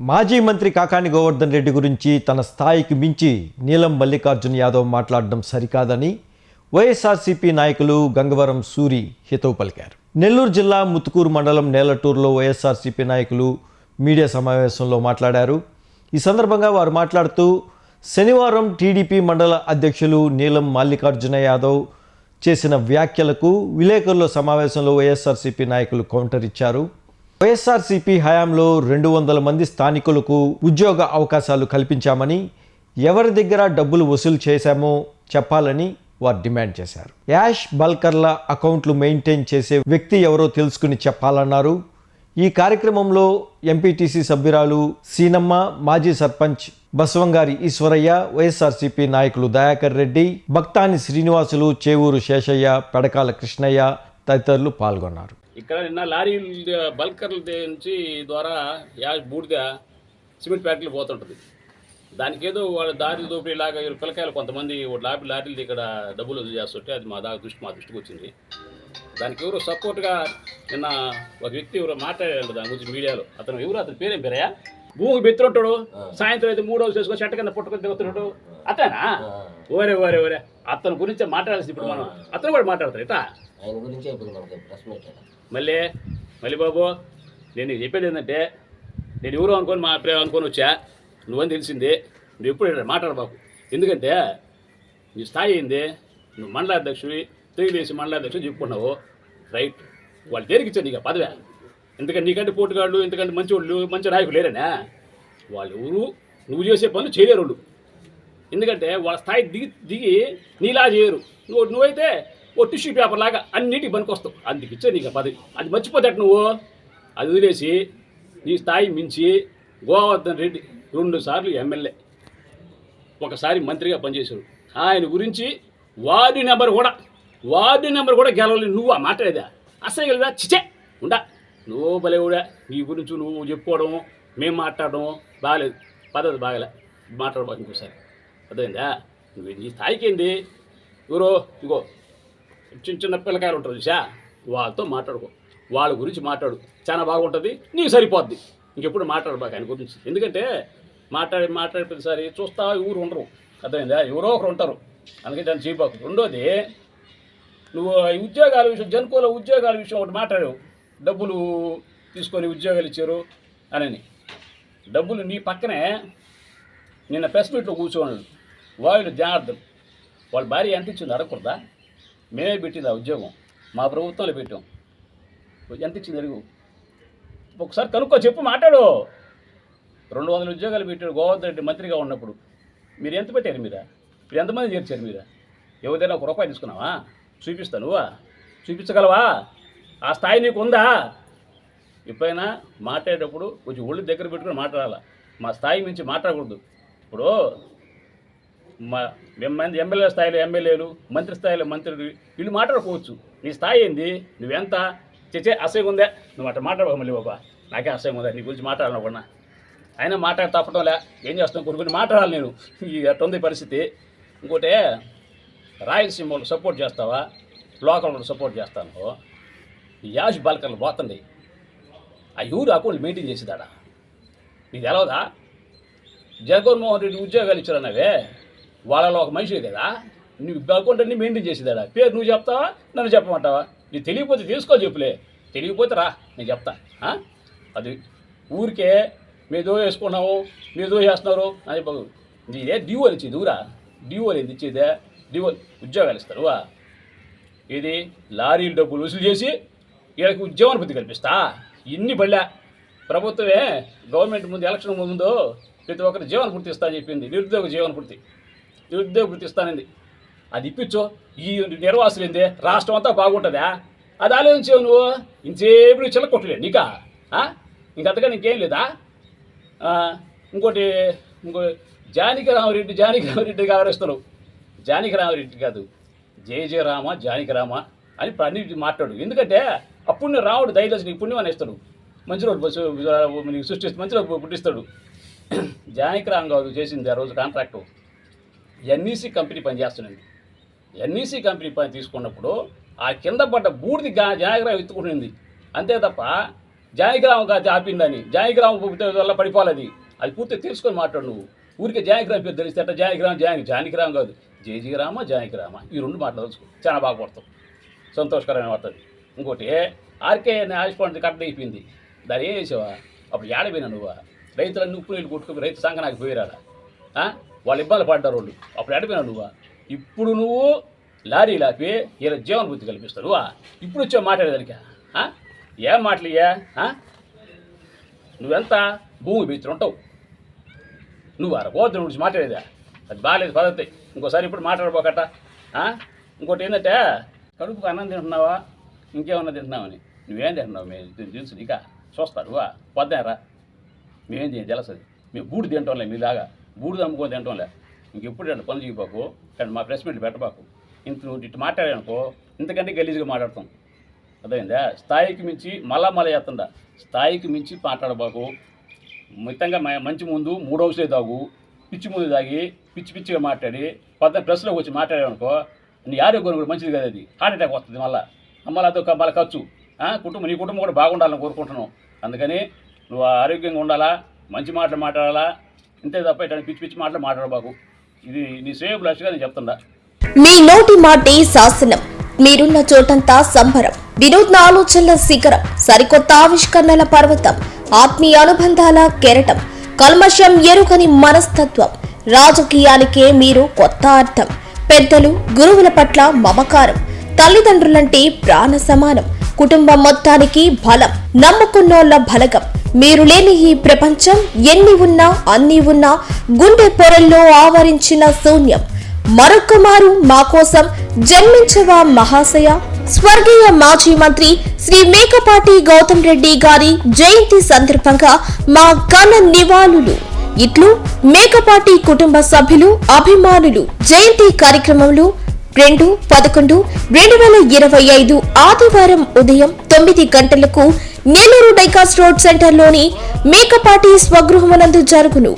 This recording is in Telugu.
మాజీ మంత్రి కాకాని గోవర్ధన్ రెడ్డి గురించి తన స్థాయికి మించి నీలం మల్లికార్జున్ యాదవ్ మాట్లాడడం సరికాదని వైఎస్ఆర్సీపీ నాయకులు గంగవరం సూరి హితవు పలికారు. నెల్లూరు జిల్లా ముత్తుకూరు మండలం నేలటూరులో వైఎస్ఆర్సీపీ నాయకులు మీడియా సమావేశంలో మాట్లాడారు. ఈ సందర్భంగా వారు మాట్లాడుతూ శనివారం టీడీపీ మండల అధ్యక్షులు నీలం మల్లికార్జున యాదవ్ చేసిన వ్యాఖ్యలకు విలేకరుల సమావేశంలో వైఎస్ఆర్సీపీ నాయకులు కౌంటర్ ఇచ్చారు. వైఎస్ఆర్సీపీ హయాంలో రెండు వందల మంది స్థానికులకు ఉద్యోగ అవకాశాలు కల్పించామని ఎవరి దగ్గర డబ్బులు వసూలు చేశామో చెప్పాలని వారు డిమాండ్ చేశారు. యాష్ బల్కర్ల అకౌంట్లు మెయింటైన్ చేసే వ్యక్తి ఎవరో తెలుసుకుని చెప్పాలన్నారు. ఈ కార్యక్రమంలో ఎంపీటీసీ సభ్యురాలు సీనమ్మ మాజీ సర్పంచ్ బసవంగారి ఈశ్వరయ్య వైఎస్ఆర్సీపీ నాయకులు దయాకర్ రెడ్డి భక్తాని శ్రీనివాసులు చేవూరు శేషయ్య పెడకాల కృష్ణయ్య తదితరులు పాల్గొన్నారు. ఇక్కడ నిన్న లారీ బల్కర్ల నుంచి ద్వారా యాష్ బూడిద సిమెంట్ ఫ్యాక్టరీలు పోతుంటుంది. దానికి ఏదో వాళ్ళ దారి దోపిడీ ఇలాగ వీళ్ళు పిల్లకాయలు కొంతమంది లారీ లారీలు ఇక్కడ డబ్బులు చేస్తుంటే అది మా దాకా దృష్టి మా దృష్టికి వచ్చింది. దానికి ఎవరు సపోర్ట్గా నిన్న ఒక వ్యక్తి ఎవరు మాట్లాడాడు దాని గురించి మీడియాలో. అతను ఎవరు? అతని పేరేం పేరయ్యా? భూమికి బెత్తుంటాడు సాయంత్రం అయితే మూడు రోజులు చేసుకొని చెట్ట కింద పుట్టుకొని తిరుగుతున్నాడు అతనా? ఓరే ఓరే ఓరే. అతని గురించి మాట్లాడాల్సింది ఇప్పుడు మనం. అతను కూడా మాట్లాడతారు ఇటా ఆయన గురించే ఇప్పుడు మనకి ప్రెస్ మీట్ మళ్ళీ మళ్ళీ బాబు నేను నీకు చెప్పేది ఏంటంటే నేను ఎవరు అనుకొని మా ప్రేమ అనుకొని వచ్చా? నువ్వని తెలిసింది. నువ్వు ఎప్పుడు మాట్లాడ మాట్లాడు బాబు. ఎందుకంటే నీ స్థాయి ఏంది? నువ్వు మండల అధ్యక్షుడి తెలుగుదేశం మండల అధ్యక్షుడు చెప్పుకున్నావు. రైట్ వాళ్ళు దేనికి నీకు ఆ పదవే. ఎందుకంటే నీకంటే పోటుగాళ్ళు ఎందుకంటే మంచి వాళ్ళు మంచి నాయకులు లేరనే. వాళ్ళు ఎవరు? నువ్వు చేసే పనులు చేయలేరు వాళ్ళు. ఎందుకంటే వాళ్ళ స్థాయి దిగి దిగి నీలా చేయరు. నువ్వు నువ్వైతే ఓ టిష్యూ పేపర్ లాగా అన్నిటికి పనికొస్తావు. అందుకు ఇచ్చే నీకు పది పదవి. అది మర్చిపోతాడు నువ్వు? అది వదిలేసి నీ స్థాయి మించి గోవర్ధన్ రెడ్డి రెండు సార్లు ఎమ్మెల్యే. ఒకసారి మంత్రిగా పనిచేశారు ఆయన గురించి వార్డు నెంబర్ కూడా వార్డు నెంబర్ కూడా గెలవలేదు. నువ్వు ఆ మాట్లాడేదా అసలు చిచే ఉండా. నువ్వు బలేవుడా నీ గురించి నువ్వు చెప్పుకోవడం మేము మాట్లాడడం బాగాలేదు. పద్ధతి బాగలే. మాట్లాడబాకు ఇంకోసారి. అర్థమైందా? నువ్వు నీ స్థాయికి ఏంది? ఎవరో? ఇగో చిన్న చిన్న పిల్లకాయలు ఉంటారు చూసా? వాళ్ళతో మాట్లాడుకో. వాళ్ళ గురించి మాట్లాడు. చాలా బాగుంటుంది. నీకు సరిపోద్ది. ఇంకెప్పుడు మాట్లాడబాక ఆయన గురించి. ఎందుకంటే మాట్లాడి మాట్లాడి ప్రతిసారి చూస్తా ఊరు ఉండరు. అర్థమైందా? ఎవరో ఒకరు ఉంటారు. అందుకే దాన్ని చేయబాకు. రెండోది నువ్వు ఈ ఉద్యోగాల విషయం జనుకోల ఉద్యోగాల విషయం ఒకటి మాట్లాడావు. డబ్బులు తీసుకొని ఉద్యోగాలు ఇచ్చారు అని డబ్బులు నీ పక్కనే నిన్న ప్రెస్ మీట్లో కూర్చోన్నాడు వాళ్ళు జనార్దన్ వాళ్ళ భార్య ఎంత ఇచ్చింది అడగకూడదా? మేమే పెట్టింది ఆ ఉద్యోగం. మా ప్రభుత్వంలో పెట్టాం. ఎంత ఇచ్చింది అడుగు ఒకసారి కనుక్కో చెప్పు మాట్లాడు. రెండు వందల ఉద్యోగాలు పెట్టాడు గోవర్ధన్ రెడ్డి మంత్రిగా ఉన్నప్పుడు. మీరు ఎంత పెట్టారు మీరా మీరు ఎంతమంది చేర్చారు మీరా ఎవరిదైనా ఒక రూపాయి తీసుకున్నావా? చూపిస్తా నువ్వా? చూపించగలవా? ఆ స్థాయి నీకు ఉందా? ఎప్పుడైనా మాట్లాడేటప్పుడు కొంచెం ఒళ్ళు దగ్గర పెట్టుకుని మాట్లాడాలా? మా స్థాయి మించి మాట్లాడకూడదు. ఇప్పుడు ఎమ్మెల్యే స్థాయిలో ఎమ్మెల్యేలు మంత్రి స్థాయిలో మంత్రులు వీళ్ళు మాట్లాడుకోవచ్చు. నీ స్థాయి ఏంది? నువ్వెంత? చచ్చే అసహ్యం ఉందా? నువ్వు అట్లా మాట్లాడవు మళ్ళీ బాబా. నాకే అసహ్యం ఉందా? నీ గురించి మాట్లాడాలనుకున్నా అయినా మాట్లాడి తప్పడంలే ఏం చేస్తాం కొన్ని కొన్ని మాట్లాడాలి నేను. ఈ అట్టుంది పరిస్థితి. ఇంకోటి రాయలసీమ వాళ్ళు సపోర్ట్ చేస్తావా? లోకల్ వాళ్ళు సపోర్ట్ చేస్తాను. యాజ్ యాష్ బాలకర్లు పోతుంది ఆ యూరు అకౌంట్ మెయింటైన్ చేసేదాడా? నీకు తెలవదా? జగన్మోహన్ రెడ్డి ఉద్యోగాలు ఇచ్చారన్నవే. వాళ్ళలో ఒక మనిషి కదా నువ్వు అకౌంట్ అన్ని మెయింటైన్ చేసేదాడా? పేరు నువ్వు చెప్తావా? నన్ను చెప్పమంటావా? నీకు తెలియకపోతే తీసుకో చెప్పులే. తెలియకపోతే రా నేను చెప్తా. అది ఊరికే మీదో వేసుకున్నాము మీదో చేస్తున్నారు అని చెప్పు. నీదే డివోలు ఇచ్చేది ఊరా? డివోలు ఏంది ఇచ్చేదే? డివోలు ఉద్యోగాలు ఇస్తారు వా. ఇది లారీలు డబ్బులు వసూలు చేసి వీళ్ళకి ఉద్యోగానుభూతి కల్పిస్తా. ఇన్ని పళ్ళా. ప్రభుత్వమే గవర్నమెంట్ ముందు ఎలక్షన్ ముందు ప్రతి ఒక్కరి జీవన పూర్తి ఇస్తా అని చెప్పింది. నిరుద్యోగ జీవన పూర్తి. నిరుద్యోగ గుర్తిస్తానండి అది ఇప్పించో ఈ నిర్వాసులు ఏంది రాష్ట్రం అంతా బాగుంటుందా? అది ఆలోచించావు నువ్వు? ఇంకేప్పుడు చిల్ల కొట్టలే నీకా? ఇంకంతగా నీకేం లేదా? ఇంకోటి ఇంకో జానకి రామరెడ్డి జానకి రామరెడ్డి గారేస్తున్నావు జానకి రామరెడ్డి కాదు. జయ జయ రామ జానకి రామ అని అన్ని మాట్లాడు. ఎందుకంటే అప్పుడు నువ్వు రాముడు ధైర్యం నీకు పుణ్యం అనేస్తాడు. మంచి రోజు బస్సు నీకు సృష్టిస్తాడు మంచి రోజు పుట్టిస్తాడు. జానకి రామ్ కాదు చేసింది ఆ రోజు కాంట్రాక్టు. ఎన్ఈసి కంపెనీ పనిచేస్తున్నది ఎన్ఈసి కంపెనీ పని తీసుకున్నప్పుడు ఆ కింద పడ్డ బూడిది గా జాగ్రత్త ఎత్తుకుంటుంది. అంతే తప్ప జాయిగ్రామం కాదు ఆపిందని. జాయిగ్రామం వల్ల పడిపోలేదు అది పూర్తిగా తెలుసుకొని మాట్లాడు నువ్వు. ఊరికే జాయిగ్రామ్ పేరు తెలిస్తే అట్ట జాయిగ్రామ్ జాయ జానకిరామ్ కాదు. జయజీరామ జాయగ్రామ ఈ రెండు మాట్లాడచ్చు చాలా బాగా పడతాం సంతోషకరమైన వార్త ఇంకోటి ఆర్కే ఆయుష్పాండ్ కట్ట అయిపోయింది. దాన్ని ఏం చేసావా? అప్పుడు ఏడపోయినా నువ్వు. రైతులన్నీ ఉప్పు నీళ్ళు కొట్టుకుని రైతు సంఘ నాకు పోయిరాడా వాళ్ళు ఇబ్బంది పడ్డారు వాళ్ళు. అప్పుడు ఎడపోయినా నువ్వు? ఇప్పుడు నువ్వు లారీ లాపి ఇలా జీవన బుద్ధి కల్పిస్తావు ఇప్పుడు వచ్చావు మాట్లాడేదానికి ఏం మాటలయ్యా నువ్వెంత భూమి బీచులు ఉంటావు? నువ్వు అరబోద్దు పోతున్న గురించి మాట్లాడేదా? అది బాగాలేదు పద్ధతి. ఇంకోసారి ఇప్పుడు మాట్లాడబోకట ఇంకోటి ఏంటంటే కడుపుకు అన్నం తింటున్నావా? ఇంకేమన్నా తింటున్నావని. నువ్వేం తింటున్నావు? మేము తెలుసు ఇక చూస్తారు వా పొద్దారా మేమేం చేయాలి తెలుస్తుంది మేము గూడు తింటాంలే మీలాగా. బూడిద అమ్ముకొని తింటంలే. ఇంకెప్పుడు రెండు పనులు చేయబాకు? కానీ మా ప్రెస్ మీట్లు పెట్టబాకు. ఇంత నువ్వు ఇటు మాట్లాడానుకో ఇంతకంటే గలీజ్గా మాట్లాడతాం. అర్థమైందా? స్థాయికి మించి మళ్ళా మళ్ళీ చేస్తుందా స్థాయికి మించి మాట్లాడబాకు. మితంగా మ- మంచి ముందు మూడు హౌస్లే తాగు. పిచ్చి ముందు తాగి పిచ్చి పిచ్చిగా మాట్లాడి పద్దెనిమిది ప్రెస్లోకి వచ్చి మాట్లాడానుకో నీ ఆరోగ్యం కూడా మంచిది కదా అది. హార్ట్ అటాక్ వస్తుంది మళ్ళీ. మళ్ళీ అదొక మళ్ళీ ఖర్చు. ఆ, కుటుంబం నీ కుటుంబం కూడా బాగుండాలని కోరుకుంటున్నావు అందుకని నువ్వు ఆరోగ్యంగా ఉండాలా మంచి మాటలు మాట్లాడాలా ఇంతే తప్ప ఇట్లా పిచ్చి పిచ్చి మాటలు మాట్లాడబాకు ఇది నీ సేవ్ లక్ష్యంగా నేను చెప్తుందా మీ నోటి మాటే శాసనం. మీరున్న చోటంతా సంబరం. వినూత్న ఆలోచనల శిఖరం. సరికొత్త ఆవిష్కరణల పర్వతం. ఆత్మీయ అనుబంధాల కెరటం. కల్మషం ఎరుకని మనస్తత్వం. రాజకీయానికే మీరు కొత్త అర్థం. పెద్దలు గురువుల పట్ల మమకారం. తల్లిదండ్రులంటే ప్రాణ సమానం కుటుంబం మొత్తానికి బలం నమ్ముకున్నోళ్ళ బలగం. మీరు లేని ఈ ప్రపంచం ఎన్ని ఉన్నా అన్ని ఉన్నా గుండె పొరల్లో ఆవరించిన శూన్యం. మరొక మారు మా కోసం జన్మించవా మహాశయ? స్వర్గీయ మాజీ మంత్రి శ్రీ మేకపాటి గౌతమ్ రెడ్డి గారి జయంతి సందర్భంగా మా ఘన నివాళులు. ఇట్లు మేకపాటి కుటుంబ సభ్యులు అభిమానులు జయంతి కార్యక్రమంలో రెండు పదకొండు రెండు వేల ఇరవై ఐదు ఆదివారం ఉదయం తొమ్మిది గంటలకు నెల్లూరు డైకాస్ రోడ్ సెంటర్లోని మేకపాటి స్వగృహమునందు జరుగును.